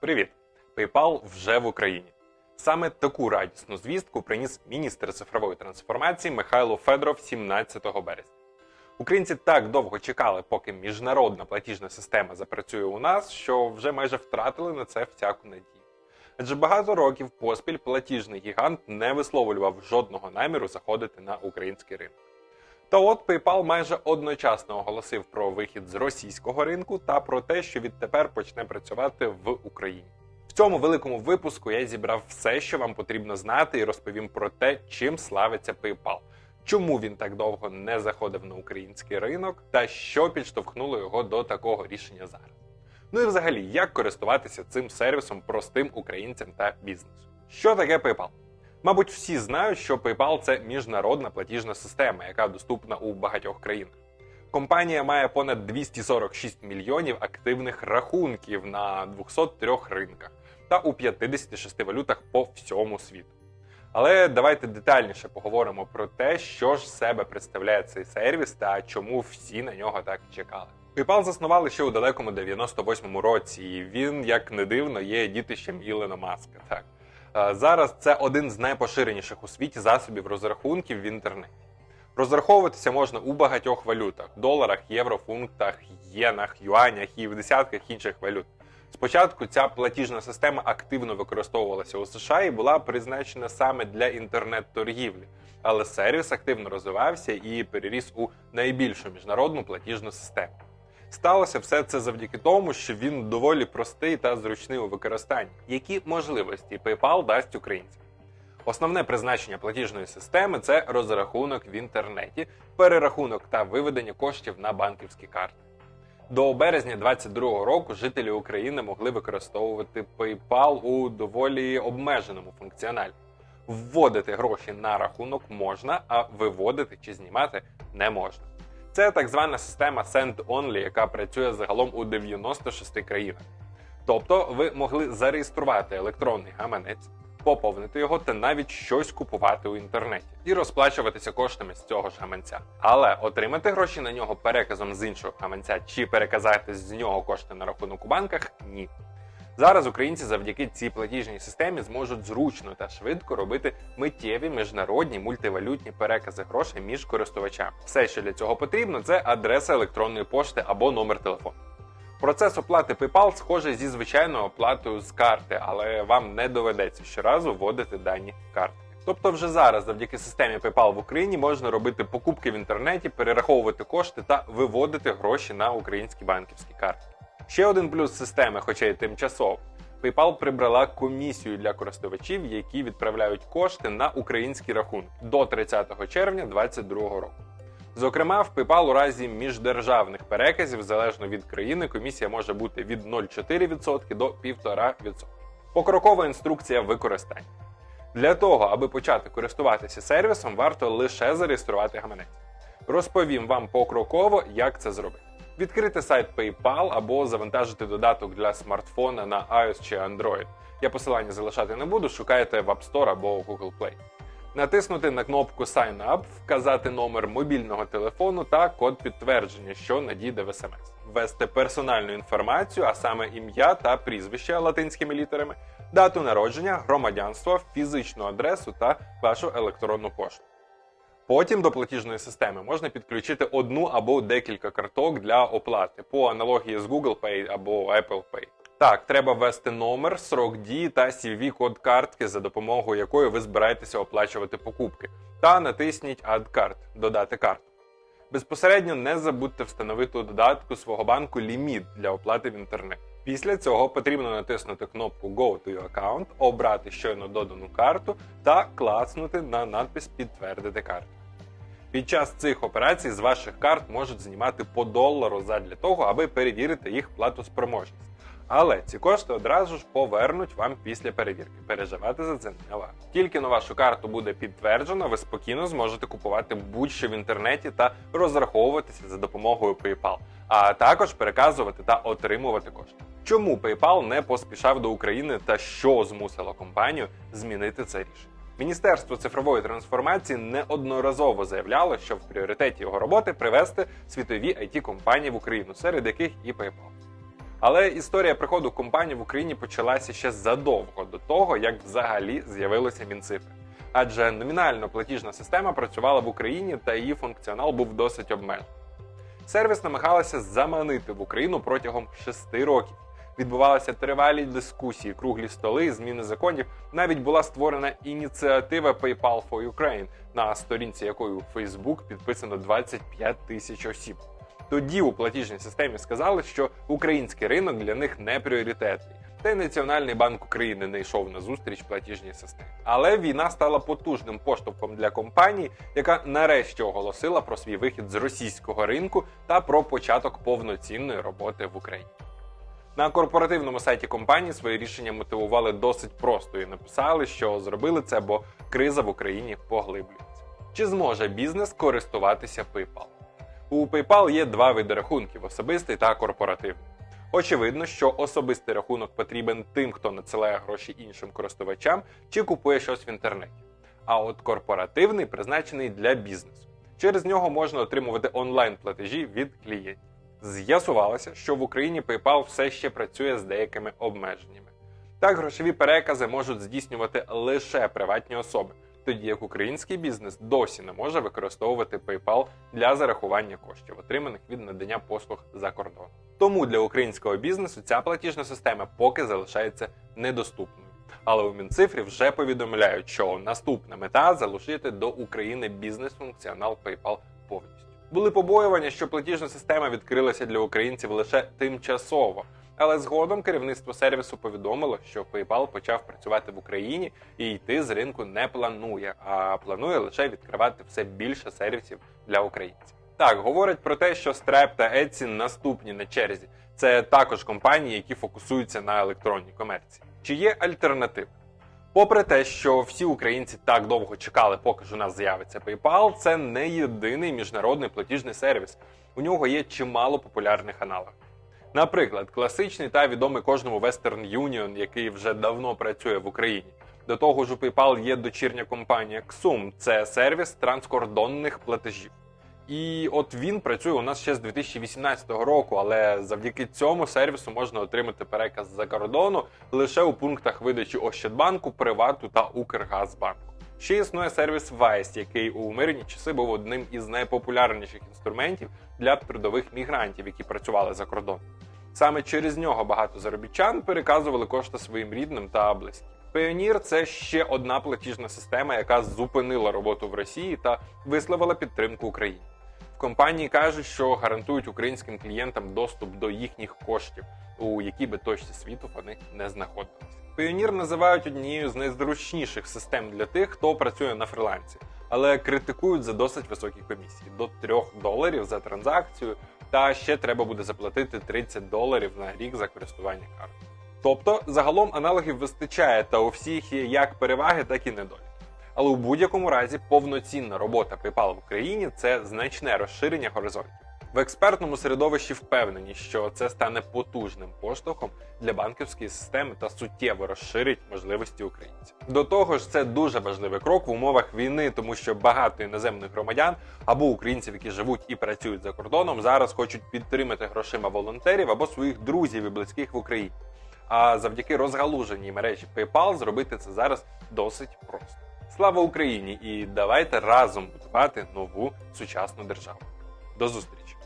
Привіт! PayPal вже в Україні. Саме таку радісну звістку приніс міністр цифрової трансформації Михайло Федоров 17 березня. Українці так довго чекали, поки міжнародна платіжна система запрацює у нас, що вже майже втратили на це всяку надію. Адже багато років поспіль платіжний гігант не висловлював жодного наміру заходити на український ринок. Та от PayPal майже одночасно оголосив про вихід з російського ринку та про те, що відтепер почне працювати в Україні. В цьому великому випуску я зібрав все, що вам потрібно знати, і розповім про те, чим славиться PayPal, чому він так довго не заходив на український ринок, та що підштовхнуло його до такого рішення зараз. Ну і взагалі, як користуватися цим сервісом простим українцям та бізнесу. Що таке PayPal? Мабуть, всі знають, що PayPal – це міжнародна платіжна система, яка доступна у багатьох країнах. Компанія має понад 246 мільйонів активних рахунків на 203 ринках та у 56 валютах по всьому світу. Але давайте детальніше поговоримо про те, що ж себе представляє цей сервіс та чому всі на нього так чекали. PayPal заснували ще у далекому 98-му році, і він, як не дивно, є дітищем Ілона Маска. Так зараз це один з найпоширеніших у світі засобів розрахунків в інтернеті. Розраховуватися можна у багатьох валютах доларах, євро, фунтах, єнах, юанях і в десятках інших валют. Спочатку ця платіжна система активно використовувалася у США і була призначена саме для інтернет-торгівлі, але сервіс активно розвивався і переріс у найбільшу міжнародну платіжну систему. Сталося все це завдяки тому, що він доволі простий та зручний у використанні. Які можливості PayPal дасть українцям? Основне призначення платіжної системи це розрахунок в інтернеті, перерахунок та виведення коштів на банківські карти. До березня 2022 року жителі України могли використовувати PayPal у доволі обмеженому функціоналі. Вводити гроші на рахунок можна, а виводити чи знімати не можна. Це так звана система Send-Only, яка працює загалом у 96 країнах. Тобто ви могли зареєструвати електронний гаманець, поповнити його та навіть щось купувати у інтернеті і розплачуватися коштами з цього ж гаманця. Але отримати гроші на нього переказом з іншого гаманця чи переказати з нього кошти на рахунок у банках ні. Зараз українці завдяки цій платіжній системі зможуть зручно та швидко робити миттєві міжнародні мультивалютні перекази грошей між користувачами. Все, що для цього потрібно, це адреса електронної пошти або номер телефону. Процес оплати PayPal схожий зі звичайною оплатою з карти, але вам не доведеться щоразу вводити дані карти. Тобто, вже зараз, завдяки системі PayPal в Україні, можна робити покупки в інтернеті, перераховувати кошти та виводити гроші на українські банківські карти. Ще один плюс системи, хоча й тимчасово. PayPal прибрала комісію для користувачів, які відправляють кошти на український рахунок до 30 червня 2022 року. Зокрема, в PayPal у разі міждержавних переказів, залежно від країни, комісія може бути від 0,4% до 1,5%. Покрокова інструкція використання. Для того, аби почати користуватися сервісом, варто лише зареєструвати гаманець. Розповім вам покроково, як це зробити. Відкрити сайт PayPal або завантажити додаток для смартфона на iOS чи Android. Я посилання залишати не буду, шукайте в App Store або Google Play. Натиснути на кнопку Sign Up, вказати номер мобільного телефону та код підтвердження, що надійде в смс. Ввести персональну інформацію, а саме ім'я та прізвище латинськими літерами, дату народження, громадянство, фізичну адресу та вашу електронну пошту. Потім до платіжної системи можна підключити одну або декілька карток для оплати по аналогії з Google Pay або Apple Pay. Так, треба ввести номер, срок дії та cvv код картки, за допомогою якої ви збираєтеся оплачувати покупки. Та натисніть Add Card – додати карту. Безпосередньо не забудьте встановити у додатку свого банку ліміт для оплати в інтернеті. Після цього потрібно натиснути кнопку Go to your account, обрати щойно додану карту та клацнути на надпис Підтвердити карту. Під час цих операцій з ваших карт можуть знімати по долару задля того, аби перевірити їх платоспроможність. Але ці кошти одразу ж повернуть вам після перевірки. Переживати за це не варто. Тільки на вашу карту буде підтверджено, ви спокійно зможете купувати будь-що в інтернеті та розраховуватися за допомогою PayPal, а також переказувати та отримувати кошти. Чому PayPal не поспішав до України та що змусило компанію змінити це рішення? Міністерство цифрової трансформації неодноразово заявляло, що в пріоритеті його роботи привести світові it компанії в Україну, серед яких і PayPal. Але історія приходу компанії в Україні почалася ще задовго до того, як взагалі з'явилися мінцифри. Адже номінально платіжна система працювала в Україні та її функціонал був досить обмежений. Сервіс намагалася заманити в Україну протягом шести років. Відбувалися тривалі дискусії, круглі столи, зміни законів. Навіть була створена ініціатива PayPal for Ukraine, на сторінці якої у Facebook підписано 25 тисяч осіб. Тоді у платіжній системі сказали, що український ринок для них не пріоритетний. Та й Національний банк України не йшов на зустріч платіжній системі. Але війна стала потужним поштовхом для компанії, яка нарешті оголосила про свій вихід з російського ринку та про початок повноцінної роботи в Україні. На корпоративному сайті компанії своє рішення мотивували досить просто і написали, що зробили це, бо криза в Україні поглиблюється. Чи зможе бізнес користуватися PayPal? У PayPal є два види рахунків: особистий та корпоративний. Очевидно, що особистий рахунок потрібен тим, хто надсилає гроші іншим користувачам чи купує щось в інтернеті. А от корпоративний призначений для бізнесу. Через нього можна отримувати онлайн-платежі від клієнтів. З'ясувалося, що в Україні PayPal все ще працює з деякими обмеженнями. Так, грошові перекази можуть здійснювати лише приватні особи, тоді як український бізнес досі не може використовувати PayPal для зарахування коштів, отриманих від надання послуг за кордоном. Тому для українського бізнесу ця платіжна система поки залишається недоступною. Але у Мінцифрі вже повідомляють, що наступна мета залучити до України бізнес-функціонал PayPal повністю. Були побоювання, що платіжна система відкрилася для українців лише тимчасово. Але згодом керівництво сервісу повідомило, що PayPal почав працювати в Україні і йти з ринку не планує, а планує лише відкривати все більше сервісів для українців. Так говорять про те, що Stripe та Etsy наступні на черзі. Це також компанії, які фокусуються на електронній комерції. Чи є альтернативи? Попри те, що всі українці так довго чекали, поки ж у нас з'явиться PayPal, це не єдиний міжнародний платіжний сервіс. У нього є чимало популярних аналогів. Наприклад, класичний та відомий кожному Western Union, який вже давно працює в Україні. До того ж, у PayPal є дочірня компанія Xum, це сервіс транскордонних платежів. І от він працює у нас ще з 2018 року, але завдяки цьому сервісу можна отримати переказ за кордону лише у пунктах видачі Ощадбанку, Привату та Укргазбанку. Ще існує сервіс Vice, який у мирні часи був одним із найпопулярніших інструментів для трудових мігрантів, які працювали за кордоном. Саме через нього багато заробітчан переказували кошти своїм рідним та близьким. Payoneer – це ще одна платіжна система, яка зупинила роботу в Росії та висловила підтримку Україні. Компанії кажуть, що гарантують українським клієнтам доступ до їхніх коштів, у якій би точці світу вони не знаходилися. Payoneer називають однією з найзручніших систем для тих, хто працює на фрилансі, але критикують за досить високі комісії до 3 доларів за транзакцію, та ще треба буде заплатити 30 доларів на рік за користування карткою. Тобто, загалом аналогів вистачає, та у всіх є як переваги, так і недоліки. Але у будь-якому разі повноцінна робота PayPal в Україні це значне розширення горизонтів. В експертному середовищі впевнені, що це стане потужним поштовхом для банківської системи та суттєво розширить можливості українців. До того ж, це дуже важливий крок в умовах війни, тому що багато іноземних громадян або українців, які живуть і працюють за кордоном, зараз хочуть підтримати грошима волонтерів або своїх друзів і близьких в Україні. А завдяки розгалуженій мережі PayPal зробити це зараз досить просто. Слава Україні! І давайте разом будувати нову сучасну державу. До зустрічі!